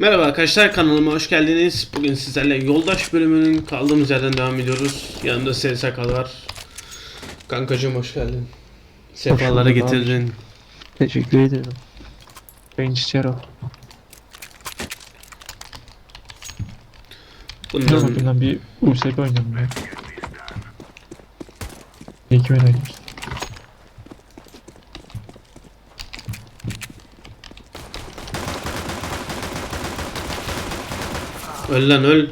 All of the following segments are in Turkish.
Merhaba arkadaşlar kanalıma hoş geldiniz. Bugün sizlerle yoldaş bölümünün kaldığımız yerden devam ediyoruz. Yanımda Seri Sakal var. Kankacığım hoş geldin. Sefalara bulduk getirdin. Teşekkür ederim. Ben Çiçero. Dur Bundan bir USP oynayalım ya. İyi ki ben oynuyoruz. Öl lan öl.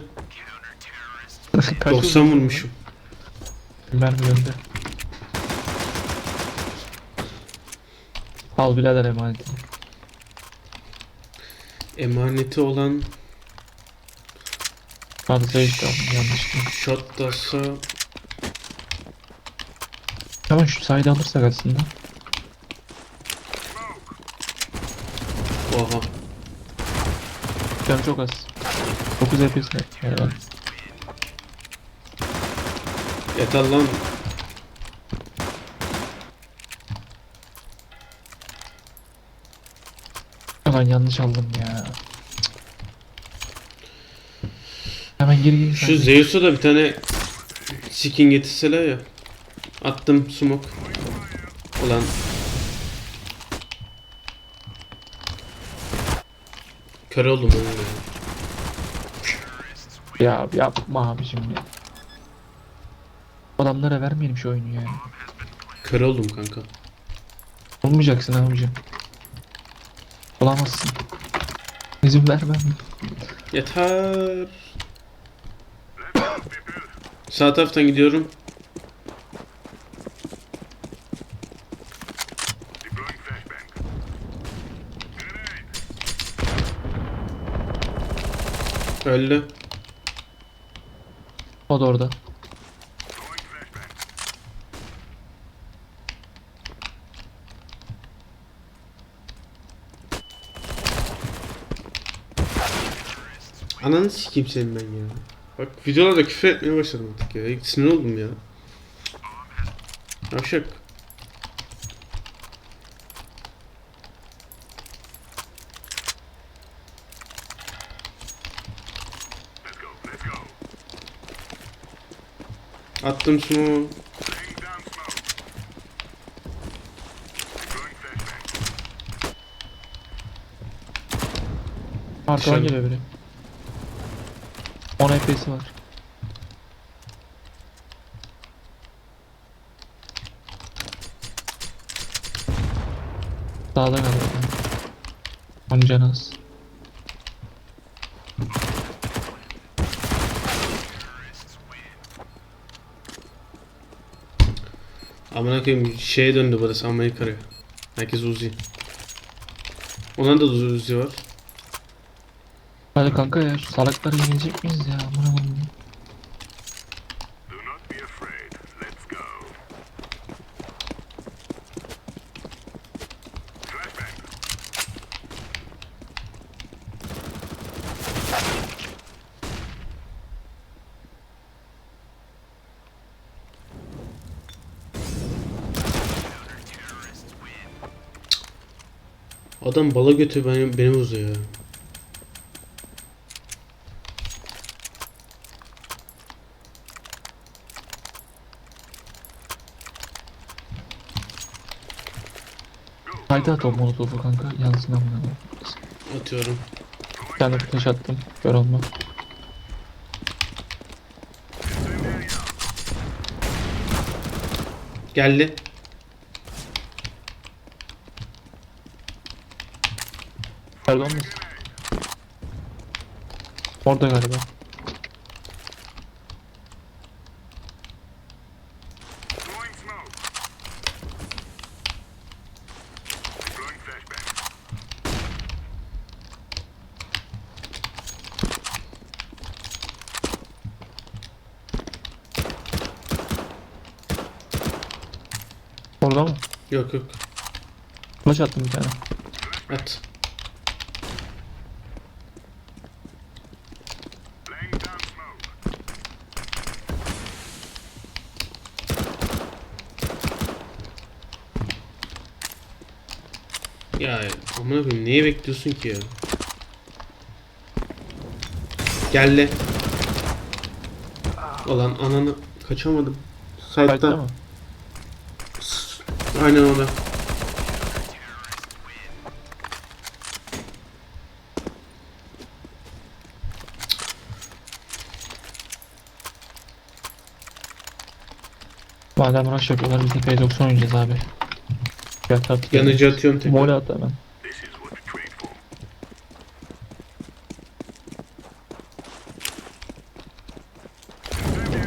Kaç 90 vurdun? vurmuşum. Mermi gönde. Al birader emaneti. Emaneti olan Fazla işte yanlış. shot dasa Tamam şu sayede alırsak aslında. Oha. Canım çok az. 9 FPS ne? Herhalde. Yeter lan. Ulan yanlış aldım ya. Hemen geri geri. Şu Zeus'a da bir tane skin getirseler ya. Attım smoke. Ulan Kör oldum oğlum ya. Ya yapma abicim ya. Adamlara vermeyelim şu oyunu ya. Kör oldum kanka. Olmayacaksın abicim. Olamazsın. İzin vermem. Yeter. Sağ taraftan gidiyorum. Öldü. O da orada. Ananı sikeyim senin ben ya. Bak videolarda küfür etmeye başladım artık ya. Sinir oldum ya. Yavşak. Attım sumu. Arkadan Dışarı. geliyor biri. 10 FPS'i var. Sağda galiba. Onun canı az. Amına koyayım şeye döndü burası Amerika'ya. Herkes Uzi. Ona da Uzi var. Hadi kanka ya şu salakları yenecek miyiz ya? Amına koyayım. Adam bala götü beni, beni uzuyor. Haydi at o molotofu kanka. Yansın amına. Atıyorum. Bir tane flash attım. Kör olma. Geldi. Nerede olmasın? Orada galiba. Orada mı? Yok yok. Flash attım bir tane. At. Ya amına koyayım neyi bekliyorsun ki ya? Geldi. Ulan ananı kaçamadım. Mı? Aynen orada. Madem rush yapıyorlar biz de P90 oynayacağız abi. Gel artık. Yanıcı atıyorum tekrar. Mole at hemen.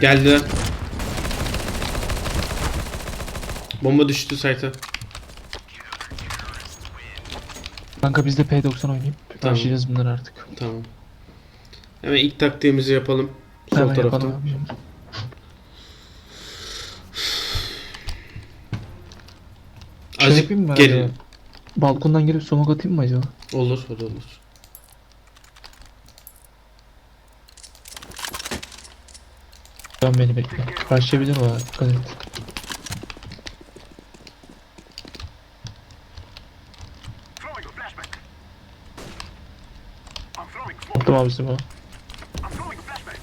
Geldiler. Bomba düştü site'a. Kanka biz de P90 oynayıp Tamam. bunları artık. Tamam. Hemen ilk taktiğimizi yapalım. Sol Hemen taraftan. yapalım abicim. Şey yapayım mı? acaba? Balkondan girip smoke atayım mı acaba? Olur, o da olur. Ben beni bekle. Başlayabilir o ha, dikkat et. Throwing a flashback. I'm throwing smoke. Attım abi smoke. I'm throwing a flashback.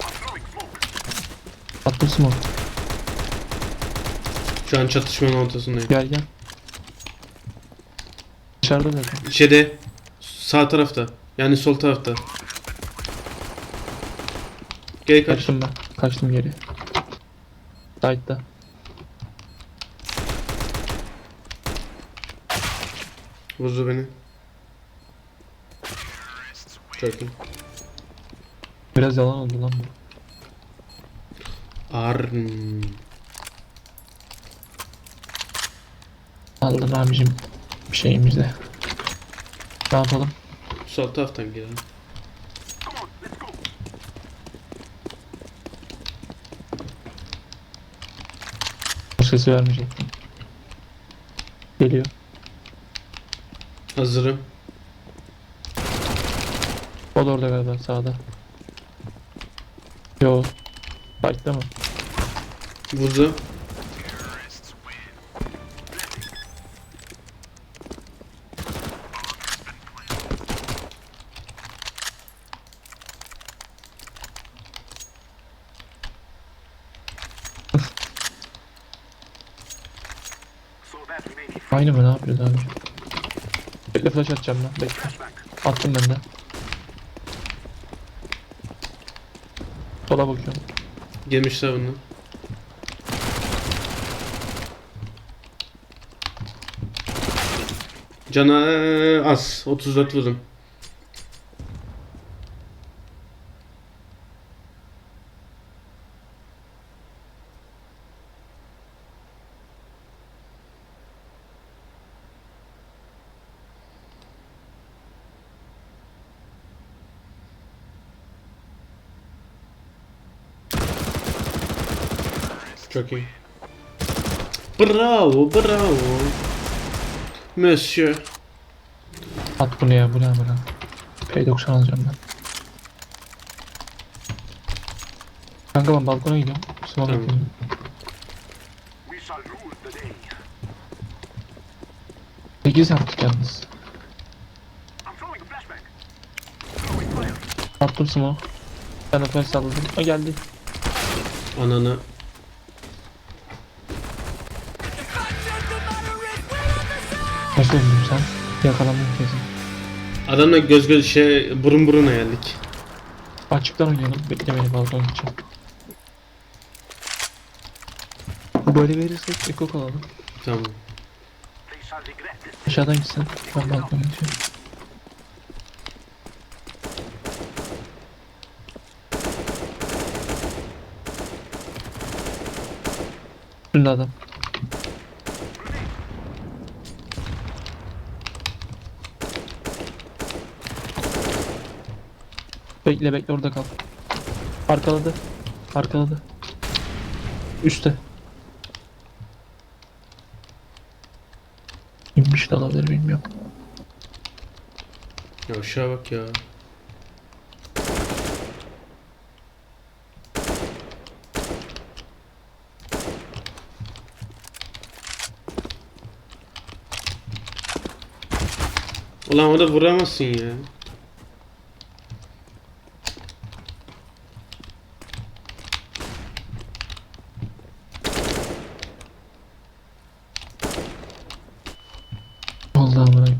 I'm throwing smoke. Attım smoke. Şu an çatışmanın ortasındayım. Gel gel. Dışarıda zaten. Şeyde sağ tarafta. Yani sol tarafta. Geri kaç. Kaçtım ben. Kaçtım geri. Side'da. Vurdu beni. Çok iyi. Biraz yalan oldu lan bu. Arn. Aldın abicim bir şeyimizi. Ne yapalım? Sol taraftan girelim. Sesi vermeyecektim. Geliyor. Hazırım. O da orada galiba sağda. Yo. Fight'ta mı? Vurdu. Aynı mı ne yapıyoruz abi? Bekle flash atacağım ben. Bekle. Attım ben de. Sola bakıyorum. Girmişler bunu. Cana az. 34 vurdum. Çok iyi. Bravo, bravo. Monsieur. At bunu ya bu ne amına. P90 alacağım ben. Kanka ben balkona gidiyorum. Smoke Tamam. day. 8 yaptık yalnız. Attım smoke. Ben flash salladım. Ha geldi. Ananı. Nasıl öldün sen? Yakalandın kesin. Adamla göz göz şey burun buruna geldik. Açıktan oynayalım. Bekle beni balkona gideceğim. Böyle verirsek eko kalalım. Tamam. Aşağıdan gitsin. Ben balkona geçiyorum. Şimdi adam. Bekle bekle orada kal. Arkaladı. Arkaladı. Üste. İnmiş de olabilir bilmiyorum. Ya aşağı bak ya. Ulan o da vuramazsın ya.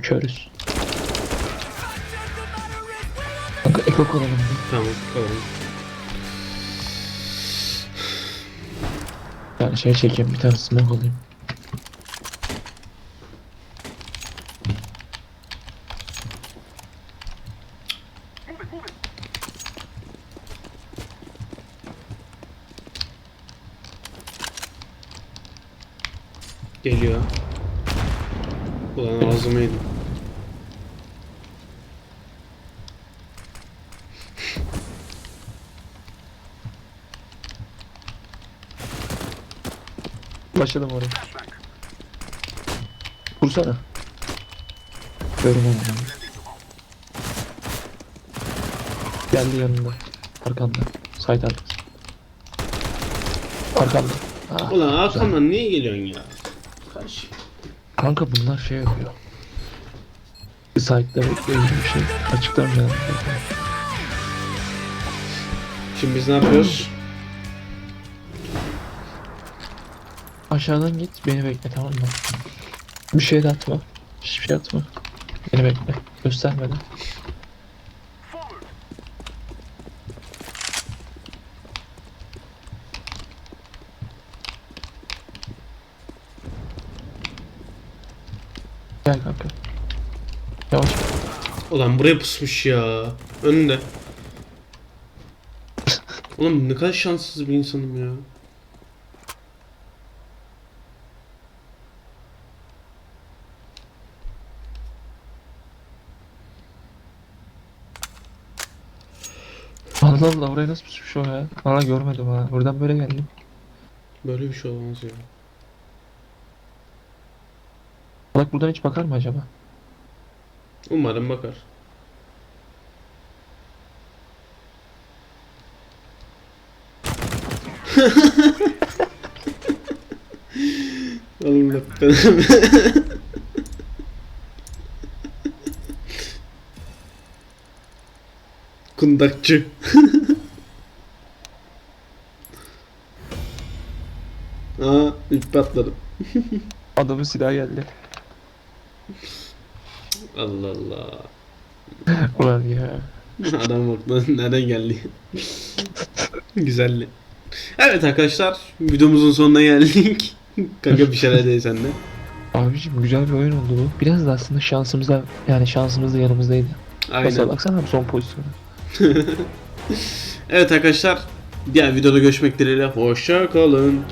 Körüz. Kanka eko kuralım bir. Tamam tamam. Yani şey çekeyim bir tane smoke alayım. Geliyor. Ulan ağzıma yedim. Başladım oraya. Vursana. Görüm onu. Geldi yanında. Arkanda. Side arkası. Arkanda. Ah, Ulan arkamdan niye geliyorsun ya? Karşı. Kanka bunlar şey yapıyor. Side'da bekliyor gibi bir şey. Açıktan mı Şimdi biz ne yapıyoruz? Aşağıdan git beni bekle tamam mı? Bir şey de atma. Hiçbir şey atma. Beni bekle. Göstermeden. Gel kanka. Yavaş. Ulan buraya pusmuş ya. Önünde. Oğlum ne kadar şanssız bir insanım ya. Allah Allah oraya nasıl pusmuş o ya? Valla görmedim ha. Buradan böyle geldim. Böyle bir şey olamaz ya. Bak buradan hiç bakar mı acaba? Umarım bakar. Allah belanı. Kundakçı. Aa, ip patladım. Adamın silahı geldi. Allah Allah. Ulan ya. Adam bak nereden geldi. Güzelli. Evet arkadaşlar videomuzun sonuna geldik. Kanka bir şeyler de sen de. Abiciğim güzel bir oyun oldu bu. Biraz da aslında şansımıza yani şansımız da yanımızdaydı. Mesela Aynen. baksana abi son pozisyonu. Evet arkadaşlar diğer videoda görüşmek dileğiyle. Hoşça kalın.